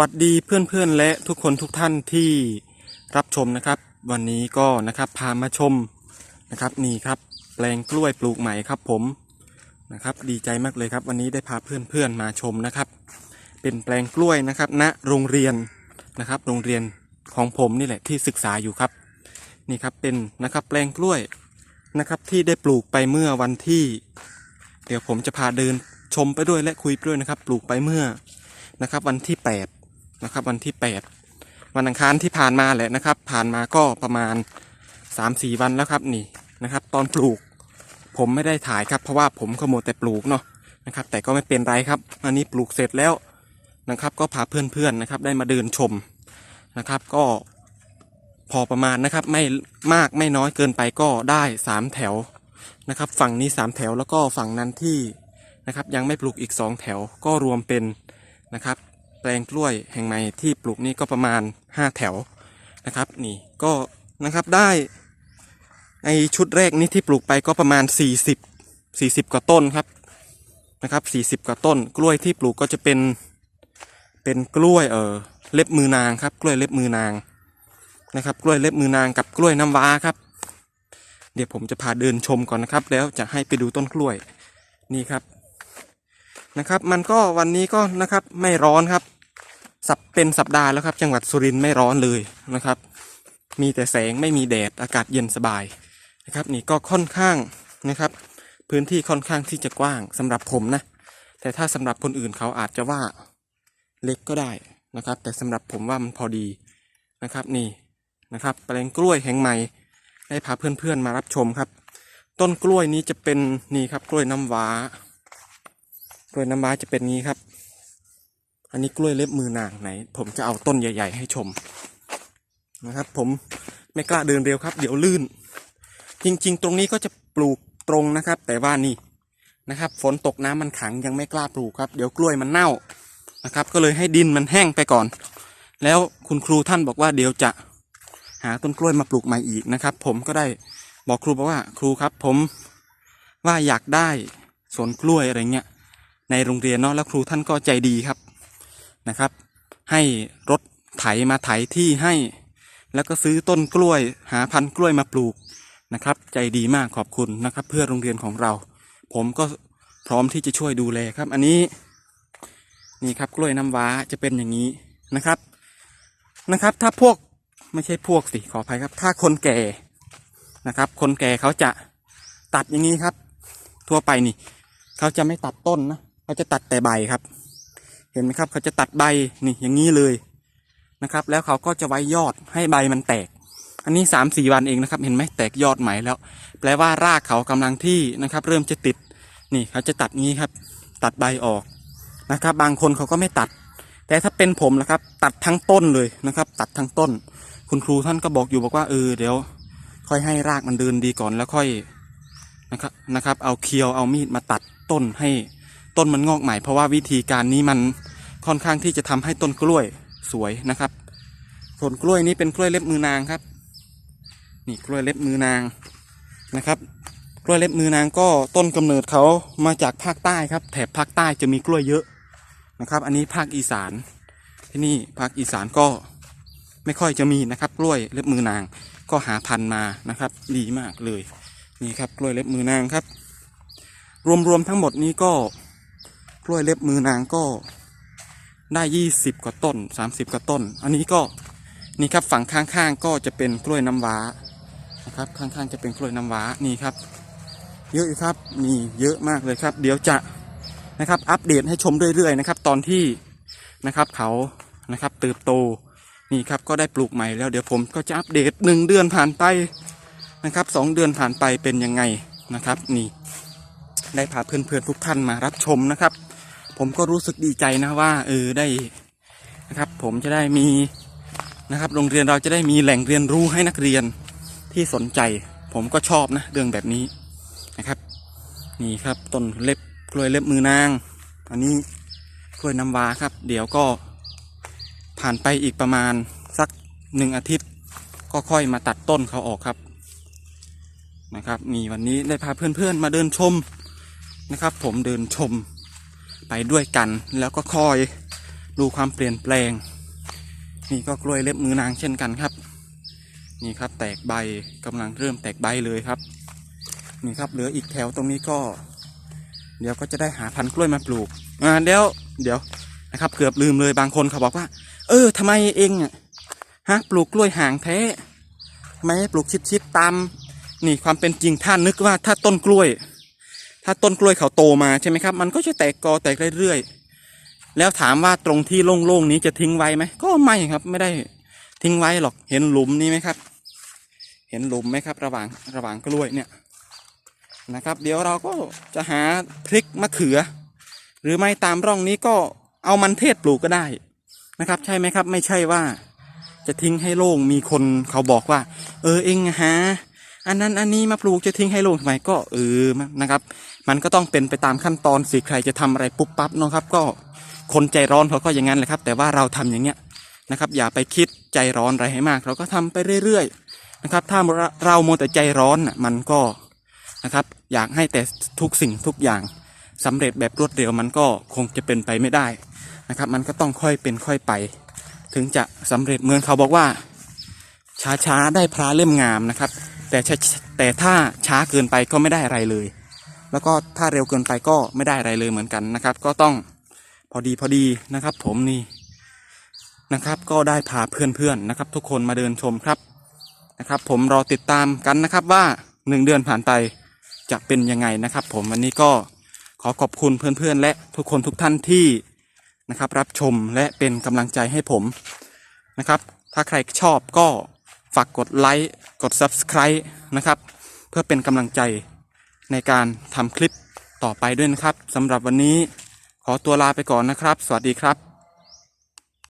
วัสดีเพื่อนๆและทุกคนทุกท่านที่รับชมนะครับ วันนี้ก็นะครับพามาชมนะครับนี่ครับแปลงกล้วยปลูกใหม่ครับผมนะครับดีใจมากเลยครับ วันนี้ได้พาเพื่อนๆมาชมนะครับ เป็นแปลงกล้วยนะครับณโรงเรียนนะครับ โรงเรียนของผมนี่แหละที่ศึกษาอยู่ครับนี่ครับเป็นนะครับแปลงกล้วยนะครับที่ได้ปลูกไปเมื่อวันที่ เดี๋ยวผมจะพาเดินชมไปด้วยและคุยไปด้วยนะครับ ปลูกไปเมื่อนะครับ วันที่8 นะครับ วันที่ 8 วันอังคารที่ผ่านมาแหละนะครับ ผ่านมาก็ประมาณ 3-4 วันแล้วครับนี่นะครับ ตอนปลูก ผมไม่ได้ถ่ายครับ เพราะว่าผมก็โมวแต่ปลูกเนาะนะครับ แต่ก็ไม่เป็นไรครับอันนี้ปลูกเสร็จแล้วนะครับ ก็พาเพื่อนๆนะครับ ได้มาเดินชมนะครับ ก็พอประมาณนะครับ ไม่มากไม่น้อยเกินไปก็ได้ 3 แถวนะครับ ฝั่งนี้ 3 แถวแล้วก็ฝั่งนั้นที่นะครับ ยังไม่ปลูกอีก 2 แถวก็รวมเป็นนะครับ แปลงกล้วยแห่งใหม่ที่ปลูกนี่ก็ประมาณ 5 แถวนะครับ นี่ก็นะครับได้ไอชุดแรกนี้ที่ปลูกไปก็ประมาณ 40 40 กว่าต้นครับนะครับ 40 กว่าต้น กล้วยที่ปลูกก็จะเป็นเป็นกล้วยเออเล็บมือนางครับ กล้วยเล็บมือนางนะครับ กล้วยเล็บมือนางกับกล้วยน้ำว้าครับ เดี๋ยวผมจะพาเดินชมก่อนนะครับ แล้วจะให้ไปดูต้นกล้วยนี่ครับนะครับ มันก็วันนี้ก็นะครับไม่ร้อนครับ สับเป็นสัปดาห์แล้วครับจังหวัดสุรินทร์ไม่ร้อนเลยนะครับ มีแต่แสงไม่มีแดดอากาศเย็นสบายนะครับนี่ก็ค่อนข้างนะครับ พื้นที่ค่อนข้างที่จะกว้างสำหรับผมนะ แต่ถ้าสำหรับคนอื่นเขาอาจจะว่าเล็กก็ได้นะครับ แต่สำหรับผมว่ามันพอดีนะครับนี่นะครับแปลงกล้วยแห่งใหม่ได้พาเพื่อนๆมารับชมครับ ต้นกล้วยนี้จะเป็นนี่ครับกล้วยน้ำว้ากล้วยน้ำว้าจะเป็นงี้ครับ อันนี้กล้วยเล็บมือนางไหน ผมจะเอาต้นใหญ่ ๆ ให้ชมนะครับ ผมไม่กล้าเดินเร็วครับ เดี๋ยวลื่น จริง ๆ ตรงนี้ก็จะปลูกตรงนะครับ แต่ว่านี่นะครับ ฝนตกน้ำมันขังยังไม่กล้าปลูกครับ เดี๋ยวกล้วยมันเน่านะครับ ก็เลยให้ดินมันแห้งไปก่อน แล้วคุณครูท่านบอกว่าเดี๋ยวจะหาต้นกล้วยมาปลูกใหม่อีกนะครับ ผมก็ได้บอกครูบอกว่าครูครับ ผมว่าอยากได้สวนกล้วยอะไรเงี้ยในโรงเรียนเนาะแล้วครูท่านก็ใจดีครับ นะครับ ให้รถไถมาไถที่ให้ แล้วก็ซื้อต้นกล้วยหาพันธุ์กล้วยมาปลูกนะครับ ใจดีมากขอบคุณนะครับ เพื่อโรงเรียนของเรา ผมก็พร้อมที่จะช่วยดูแลครับ อันนี้นี่ครับกล้วยน้ำว้าจะเป็นอย่างนี้นะครับนะครับ ถ้าพวกไม่ใช่พวกสิขออภัยครับ ถ้าคนแก่นะครับ คนแก่เขาจะตัดอย่างนี้ครับ ทั่วไปนี่ เขาจะไม่ตัดต้นนะเขาจะตัดแต่ใบครับ เห็นไหมครับ เขาจะตัดใบนี่อย่างนี้เลยนะครับ แล้วเขาก็จะไว้ยอดให้ใบมันแตก อันนี้สามสี่วันเองนะครับ เห็นไหมแตกยอดใหม่แล้ว แปลว่ารากเขากำลังที่นะครับ เริ่มจะติดนี่เขาจะตัดงี้ครับ ตัดใบออกนะครับ บางคนเขาก็ไม่ตัด แต่ถ้าเป็นผมนะครับ ตัดทั้งต้นเลยนะครับ ตัดทั้งต้น คุณครูท่านก็บอกอยู่บอกว่าเออเดี๋ยว ค่อยให้รากมันเดินดีก่อนแล้วค่อยนะครับนะครับ เอาเคียวเอามีดมาตัดต้นให้ ต้นมันงอกใหม่ เพราะว่าวิธีการนี้มันค่อนข้างที่จะทำให้ต้นกล้วยสวยนะครับส่วนกล้วยนี้เป็นกล้วยเล็บมือนางครับ นี่กล้วยเล็บมือนางนะครับ กล้วยเล็บมือนางก็ต้นกำเนิดเขามาจากภาคใต้ครับ แถบภาคใต้จะมีกล้วยเยอะนะครับ อันนี้ภาคอีสาน ที่นี่ภาคอีสานก็ไม่ค่อยจะมีนะครับ กล้วยเล็บมือนางก็หาพันธุ์มานะครับ ดีมากเลย นี่ครับกล้วยเล็บมือนางครับ รวมๆทั้งหมดนี้ก็ กล้วยเล็บมือนางก็ได้ยี่สิบกว่าต้นสามสิบกว่าต้น อันนี้ก็นี่ครับฝั่งข้างๆก็จะเป็นกล้วยน้ำว้านะครับข้างๆจะเป็นกล้วยน้ำว้านี่ครับ เยอะครับนี่เยอะมากเลยครับ เดี๋ยวจะนะครับอัปเดตให้ชมเรื่อยๆนะครับ ตอนที่นะครับเขานะครับเติบโตนี่ครับก็ได้ปลูกใหม่แล้วเดี๋ยวผมก็จะอัปเดตหนึ่งเดือนผ่านไปนะครับสองเดือนผ่านไปเป็นยังไงนะครับ นี่ ได้พาเพื่อนๆทุกท่านมารับชมนะครับ ผมก็รู้สึกดีใจนะว่า เออได้นะครับ ผมจะได้มีนะครับ โรงเรียนเราจะได้มีแหล่งเรียนรู้ให้นักเรียนที่สนใจ ผมก็ชอบนะเรื่องแบบนี้นะครับ นี่ครับต้นเล็บกล้วยเล็บมือนาง อันนี้กล้วยน้ำว้าครับ เดี๋ยวก็ผ่านไปอีกประมาณสักหนึ่งอาทิตย์ ก็ค่อยมาตัดต้นเขาออกครับนะครับนี่วันนี้ได้พาเพื่อนๆมาเดินชมนะครับ ผมเดินชม ไปด้วยกัน แล้วก็คอยดูความเปลี่ยนแปลง นี่ก็กล้วยเล็บมือนางเช่นกันครับ นี่ครับแตกใบกำลังเริ่มแตกใบเลยครับ นี่ครับเหลืออีกแถวตรงนี้ก็ เดี๋ยวก็จะได้หาพันธุ์กล้วยมาปลูกอ่าเดี๋ยวเดี๋ยวนะครับ เกือบลืมเลยบางคนเขาบอกว่า เออทำไมเองอะฮะปลูกกล้วยห่างแท้ทำไมไม่ปลูกชิดๆตามนี่ความเป็นจริงท่านนึกว่าถ้าต้นกล้วย ถ้าต้นกล้วยเขาโตมาใช่ไหมครับ มันก็จะแตกกอแตกเรื่อยๆ แล้วถามว่าตรงที่โล่งๆนี้จะทิ้งไว้ไหม ก็ไม่ครับ ไม่ได้ทิ้งไว้หรอก เห็นหลุมนี้ไหมครับ เห็นหลุมไหมครับ ระหว่างระหว่างกล้วยเนี่ยนะครับ เดี๋ยวเราก็จะหาพริกมะเขือ หรือไม่ตามร่องนี้ก็เอามันเทศปลูกก็ได้นะครับ ใช่ไหมครับ ไม่ใช่ว่าจะทิ้งให้โล่งมีคนเขาบอกว่า เออเองหา อันนั้นอันนี้มาปลูกจะทิ้งให้โล่งทำไมก็เออนะครับ มันก็ต้องเป็นไปตามขั้นตอนสิใครจะทำอะไรปุ๊บปั๊บเนาะครับ ก็คนใจร้อนเขาก็อย่างนั้นแหละครับ แต่ว่าเราทำอย่างเงี้ยนะครับ อย่าไปคิดใจร้อนอะไรให้มาก เราก็ทำไปเรื่อยๆนะครับ ถ้าเราโมวแต่ใจร้อนน่ะมันก็นะครับอยากให้แต่ทุกสิ่งทุกอย่างสำเร็จแบบรวดเร็วมันก็คงจะเป็นไปไม่ได้นะครับ มันก็ต้องค่อยเป็นค่อยไป ถึงจะสำเร็จเหมือนเขาบอกว่าช้าๆได้พระเล่มงามนะครับ แต่ช้าแต่ถ้าช้าเกินไปก็ไม่ได้อะไรเลย แล้วก็ถ้าเร็วเกินไปก็ไม่ได้อะไรเลยเหมือนกันนะครับ ก็ต้องพอดีพอดีนะครับ ผมนี่นะครับ ก็ได้พาเพื่อนๆนะครับ ทุกคนมาเดินชมครับนะครับ ผมรอติดตามกันนะครับว่าหนึ่งเดือนผ่านไปจะเป็นยังไงนะครับ ผมวันนี้ก็ขอขอบคุณเพื่อนๆ และทุกคนทุกท่านที่นะครับ รับชมและเป็นกำลังใจให้ผมนะครับ ถ้าใครชอบก็ ฝากกดไลค์กด Subscribe นะครับ เพื่อเป็นกำลังใจในการทำคลิปต่อไปด้วยนะครับสำหรับวันนี้ขอตัวลาไปก่อนนะครับ สวัสดีครับ